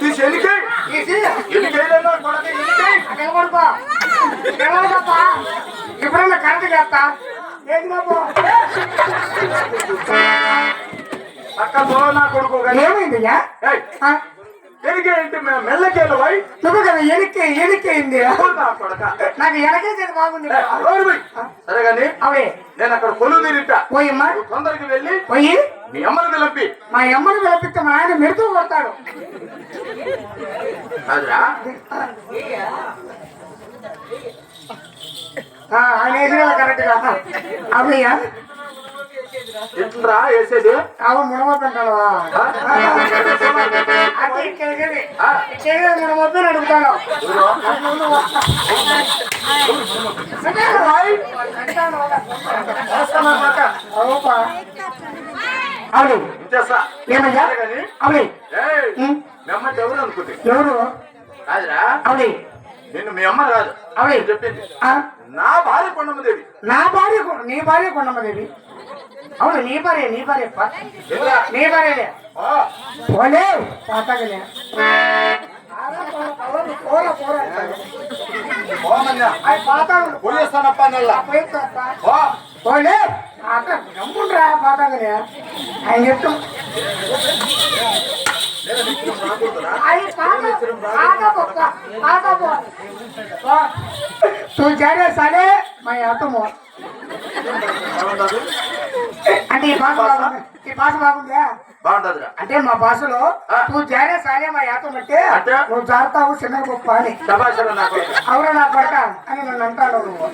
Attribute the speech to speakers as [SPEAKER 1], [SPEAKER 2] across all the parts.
[SPEAKER 1] తీసి
[SPEAKER 2] తీసి.
[SPEAKER 1] ఎన్నికైనా కొడక ఎన్నికై
[SPEAKER 2] నిలబడుకో నిలబడకప్ప ఎప్పుడైనా కరెంట్ చేస్తా? ఏది బాబు.
[SPEAKER 1] అక్క పో నా కొడుకు
[SPEAKER 2] ఏమైందయ్యా
[SPEAKER 1] ఎనికే ఏంటి మెల్లకేళ్ళు వై
[SPEAKER 2] నువ్వు కదా
[SPEAKER 1] నా కొడక.
[SPEAKER 2] నాకు ఎనకే చేతి బాగుంది.
[SPEAKER 1] సరే గాని
[SPEAKER 2] అవే.
[SPEAKER 1] నేను అక్కడ కొలువు తీరిట
[SPEAKER 2] పోయమ్మా.
[SPEAKER 1] తొందరకి వెళ్ళి
[SPEAKER 2] పోయి.
[SPEAKER 1] మీ అమ్మని పిలిపి.
[SPEAKER 2] మా అమ్మని పిలిపిస్తే మా ఆయన మెరుతూ కొడతాడు
[SPEAKER 1] అదిరా
[SPEAKER 2] ఆ, ఆయన వేసిన కరెక్ట్గా అవయ్యా
[SPEAKER 1] ఎట్లరా వేసేది?
[SPEAKER 2] అవు? ఇక్కడికి మునమొద్దని? అవుపా అవును. ఏమయ్యా? అవును
[SPEAKER 1] ఏయ్,
[SPEAKER 2] ఉం.
[SPEAKER 1] మీ అమ్మ ఎవరు అనుకుంది?
[SPEAKER 2] ఎవరు?
[SPEAKER 1] కాదురా.
[SPEAKER 2] అవును
[SPEAKER 1] నిన్ను మీ అమ్మ కాదు
[SPEAKER 2] అవును
[SPEAKER 1] చెప్పింది? నా భార్య కొండమ్మదేవి
[SPEAKER 2] నా భార్య నీ భార్య కొండమ్మదేవి అవును నీ భార్య నీ భార్య? నీ భార్యలే. పోలే పాతగలే
[SPEAKER 1] పోయేస్తానప్ప.
[SPEAKER 2] పోలే పాత గమ్ముండ్రా పాతగలే ఆయన చెప్తాం? అది పాత పాత పాత తూ చేరే సరే మా అత్తము? అంటే ఈ భాష బాగుంది. ఈ భాష బాగుందా?
[SPEAKER 1] బాగుండదురా
[SPEAKER 2] అంటే మా భాషలో. నువ్వు జారే సాలే మా యాతం అంటే? నువ్వు జారుతావు చిన్న గొప్ప అని. అవునా నా కొడక. అని నన్ను అంటాడు నువ్వు.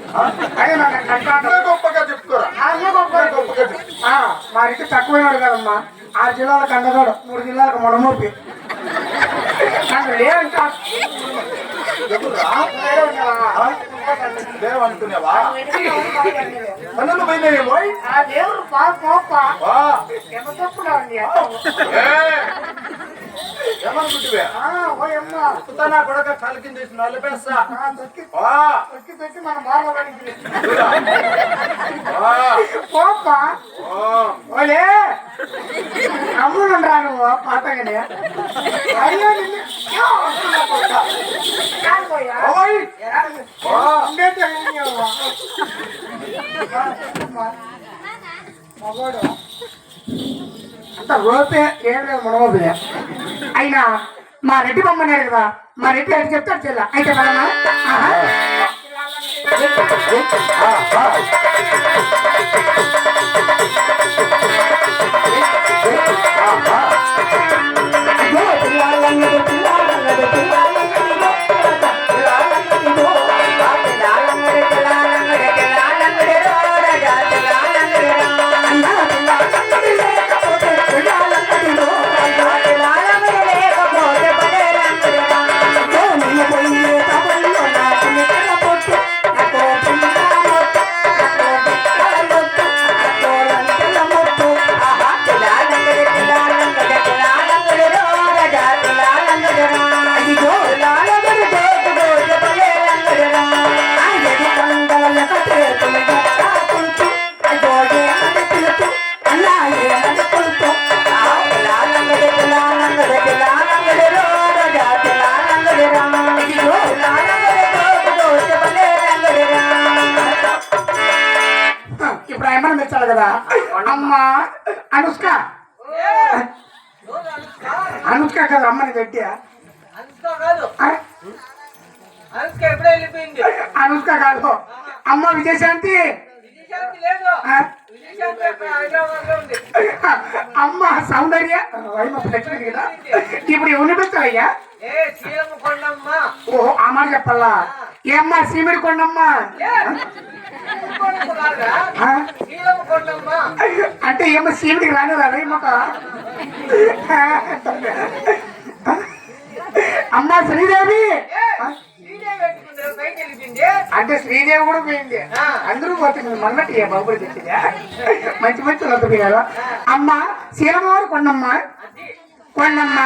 [SPEAKER 2] అని నన్ను
[SPEAKER 1] ఇంకా గొప్పగా.
[SPEAKER 2] ఆ, మా రెడ్డి తక్కువైనాడు కదమ్మా. ఆరు జిల్లాలకు అందగాడు మూడు జిల్లాలకు మొడమూపి నన్ను లేవంటా
[SPEAKER 1] లేవనుకునేవా పనులు పోయినాయేమో
[SPEAKER 2] ఆ దేవుడు ఉంది.
[SPEAKER 1] ఏమనుకుంటువే? నా కొడక కాలు కింద వేసి నలిపేస్తా
[SPEAKER 2] తొక్కి. మన బాగా పడింది. ఓలే అమ్మునుండ్రా నువ్వు పాతగానే అయ్యో. మగోడు. అంత రోపే ఏం లేదు మనోబిలే. అయినా మా రెడ్డి బొమ్మనే కదా మా రెడ్డి అని చెప్తాడు చెల్ల. అయితే అమ్మా అనుష్క. అనుష్క కదా అమ్మని గట్టి
[SPEAKER 3] అనుష్క కాదు.
[SPEAKER 2] అమ్మ విజయశాంతి? అమ్మ సౌందర్య వైమ లక్ష్మి కదా ఇప్పుడు ఎవరిని
[SPEAKER 3] కొండమ్మ.
[SPEAKER 2] ఓ మాట చెప్పాలా? ఏమ్మా సీమిడి
[SPEAKER 3] కొండమ్మా?
[SPEAKER 2] అంటే ఏమో సీమిడికి రాని రాదా మాక అమ్మ శ్రీదేవి
[SPEAKER 3] ఏ, శ్రీదేవి పెట్టుకుంటే పైకి వెళ్ళిపోయింది
[SPEAKER 2] అంటే శ్రీదేవి కూడా పోయింది
[SPEAKER 3] ఆ.
[SPEAKER 2] అందరూ పోతుంది మన్నట్టు ఏ బాబుడు తెచ్చిందా మంచి మంచి వస్తుంది కదా అమ్మ సీరమ్మవారు కొండమ్మ
[SPEAKER 3] అది
[SPEAKER 2] కొండమ్మ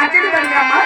[SPEAKER 2] అచ్చింది అమ్మా